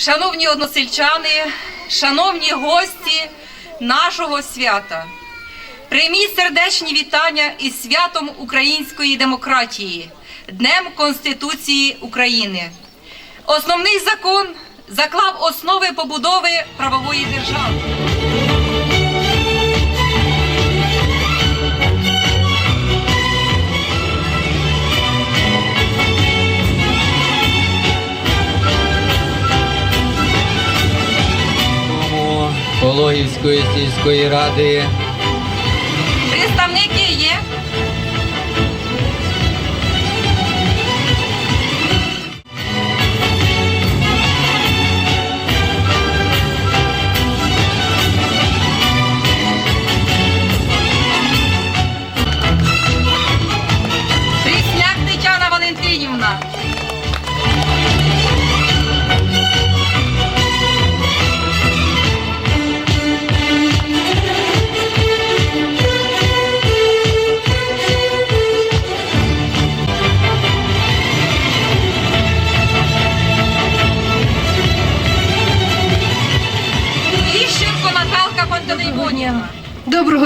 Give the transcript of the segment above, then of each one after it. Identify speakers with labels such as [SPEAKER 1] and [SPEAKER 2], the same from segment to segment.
[SPEAKER 1] шановні односельчани, шановні гості нашого свята, прийміть сердечні вітання із святом української демократії, Днем Конституції України. Основний закон заклав основи побудови правової держави.
[SPEAKER 2] Пологівської сільської ради
[SPEAKER 1] Представники є. Прісняк Тетяна Валентинівна.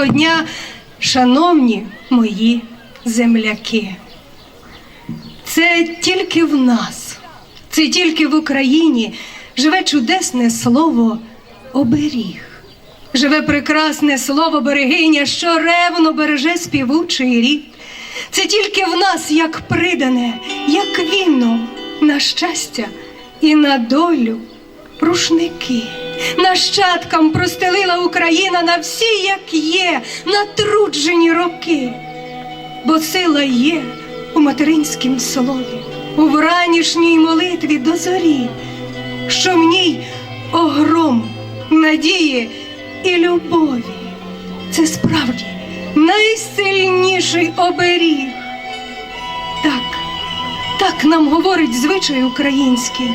[SPEAKER 3] Доброго дня, шановні мої земляки. Це тільки в нас, це тільки в Україні живе чудесне слово оберіг. Живе прекрасне слово берегиня, що ревно береже співучий рід. Це тільки в нас, як придане, як віно на щастя і на долю рушники. Нащадкам простелила Україна на всі, як є, натруджені роки. Бо сила є у материнськім слові, у вранішній молитві до зорі, що в ній огром надії і любові. Це справді найсильніший оберіг. Так, так нам говорить звичай український.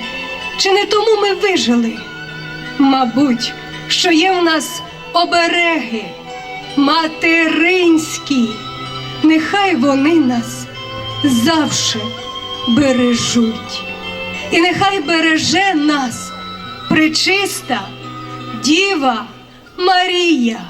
[SPEAKER 3] Чи не тому ми вижили? Мабуть, що є в нас обереги материнські. Нехай вони нас завше бережуть. І нехай береже нас пречиста Діва Марія.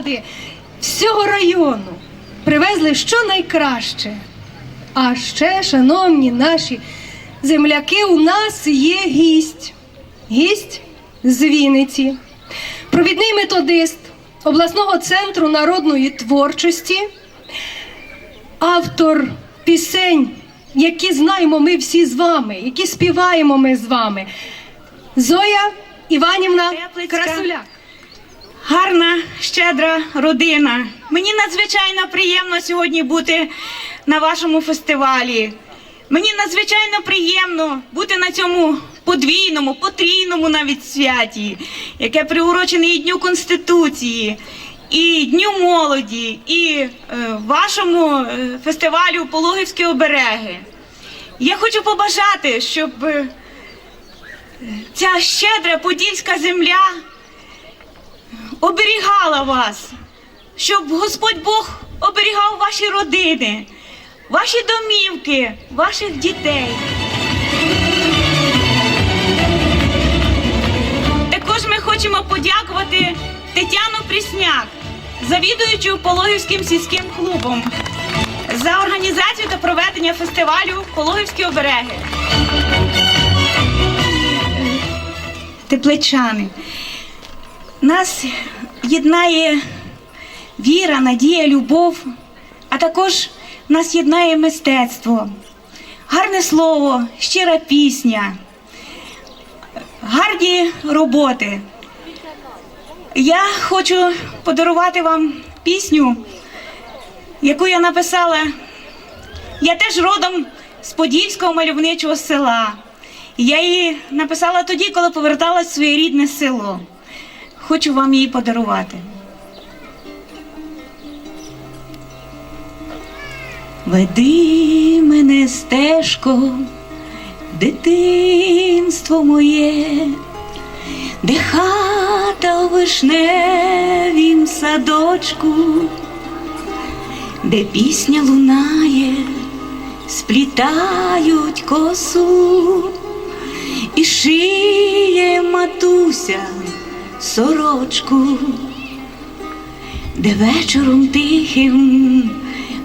[SPEAKER 4] Громади всього району привезли що найкраще. А ще, шановні наші земляки, у нас є гість. Гість з Вінниці, провідний методист обласного центру народної творчості, автор пісень, які знаємо ми всі з вами, які співаємо ми з вами. Зоя Іванівна. Красуляк.
[SPEAKER 3] Гарна, щедра родина. Мені надзвичайно приємно сьогодні бути на вашому фестивалі. Мені надзвичайно приємно бути на цьому подвійному, потрійному навіть святі, яке приурочене і Дню Конституції, і Дню молоді, і е, вашому е, фестивалю Пологівські обереги. Я хочу побажати, щоб е, ця щедра подільська земля оберігала вас, щоб Господь Бог оберігав ваші родини, ваші домівки, ваших дітей. Також ми хочемо подякувати Тетяну Прісняк, завідуючу Пологівським сільським клубом, за організацію та проведення фестивалю Пологівські обереги. Тепличани. Нас єднає віра, надія, любов, а також нас єднає мистецтво, гарне слово, щира пісня, гарні роботи. Я хочу подарувати вам пісню, яку я написала. Я теж родом з Подільського мальовничого села. Я її написала тоді, коли поверталась в своє рідне село. Хочу вам її подарувати. Веди мене стежко, дитинство моє, де хата у вишневім садочку, де пісня лунає, сплітають косу і шиє матуся сорочку, де вечором тихим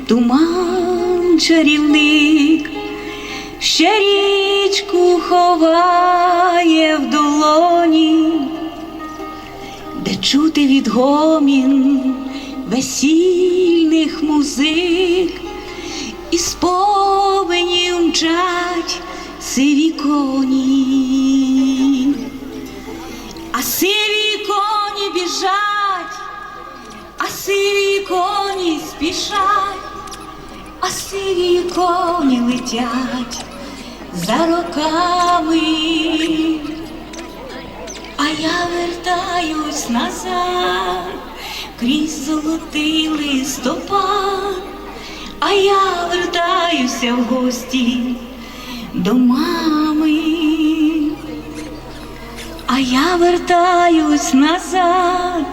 [SPEAKER 3] туман чарівник, ще річку ховає в долоні, де чути відгомін весільних музик, і сповені мчать сиві коні. А сиві біжать, а сиві коні спішать, а сиві коні летять за роками, а я вертаюсь назад крізь золотий листопад, а я вертаюся в гості до мами. А я вертаюсь назад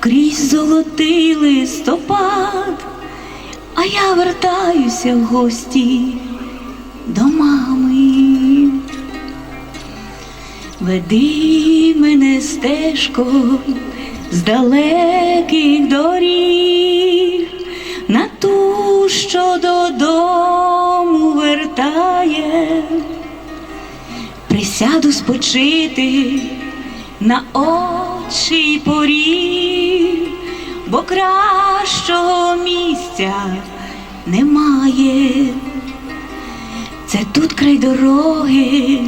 [SPEAKER 3] крізь золотий листопад, а я вертаюся в гості до мами. Веди мене стежкою з далеких доріг на ту, що додому вертає присяду спочити на очі й поріг, бо кращого місця немає. Це тут край дороги,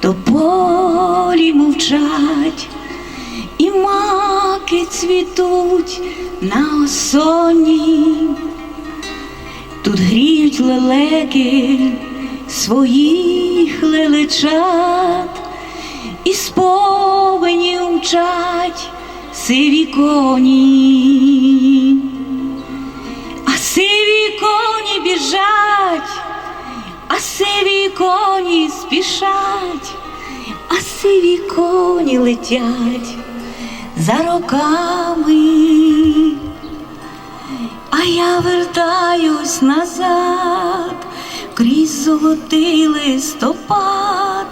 [SPEAKER 3] то полі мовчать, і маки цвітуть на осоні. Тут гріють лелеки своїх лелечат, і сповені мчать сиві коні, а сиві коні біжать, а сиві коні спішать, а сиві коні летять за роками. А я вертаюсь назад крізь золотий листопад,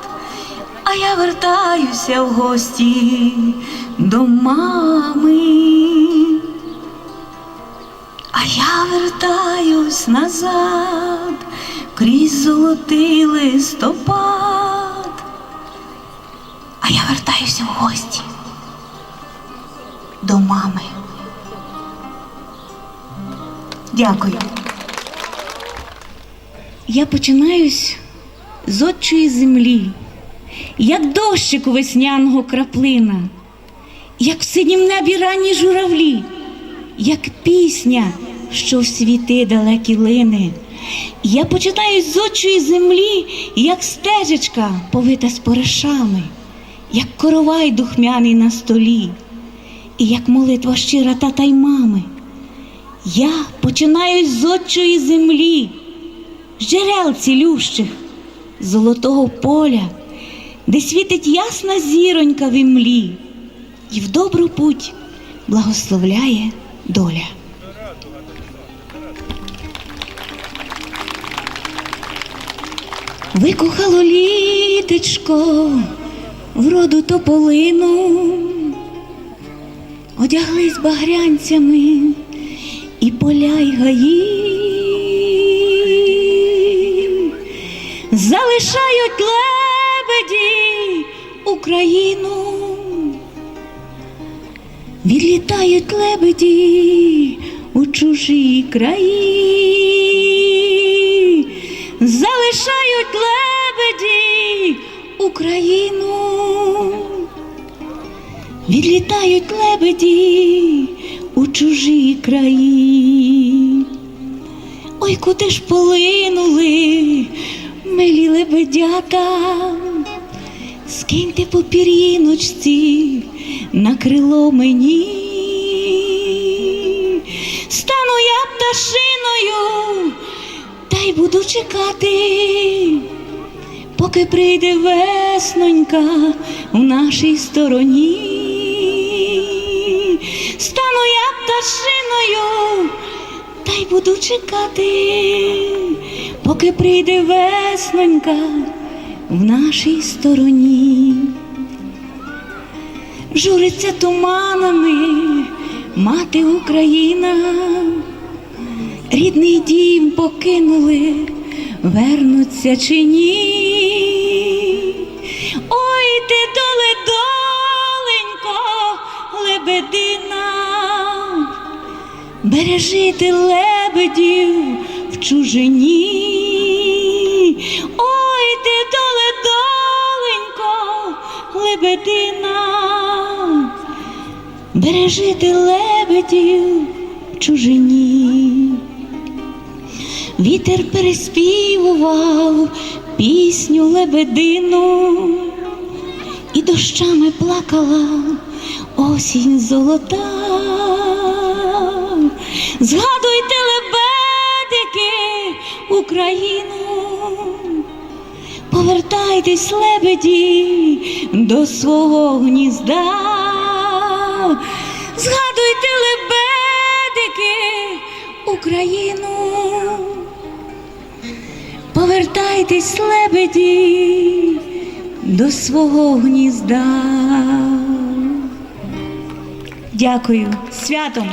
[SPEAKER 3] а я вертаюся в гості до мами. А я вертаюсь назад крізь золотий листопад. А я вертаюся в гості до мами. Дякую. Я починаюсь з отчої землі, як дощик у весняного краплина, як в синім небі ранні журавлі, як пісня, що в світи далекі лине. Я починаюсь з отчої землі, як стежечка, повита споришами, як коровай духмяний на столі, і як молитва щира тата й мами. Я починаю з отчої землі, з джерел цілющих, золотого поля, де світить ясна зіронька в імлі, і в добру путь благословляє доля. Викохало літечко вроду тополину, одяглись багрянцями і поля й гаї, залишають лебеді Україну, відлітають лебеді у чужі краї, залишають лебеді Україну. Відлітають лебеді у чужі краї. Ой, куди ж полинули милі лебедята, скиньте по пір'їночці на крило мені. Стану я пташиною, та й буду чекати поки прийде веснонька в нашій стороні. Стану я пташиною, та й буду чекати, поки прийде веснонька в нашій стороні. Журиться туманами мати Україна, рідний дім покинули, вернуться чи ні. Ой, ти доле, доленько, лебедина, бережи ти лебедів в чужині. Ой, ти доле, доленько, лебедина, бережи ти лебедів в чужині. Вітер переспівував пісню лебедину, і дощами плакала осінь золота. Згадуйте лебедики Україну, повертайтесь, лебеді, до свого гнізда. Згадуйте лебедики Україну. Повертайтесь, лебеді, до свого гнізда. Дякую. Святом!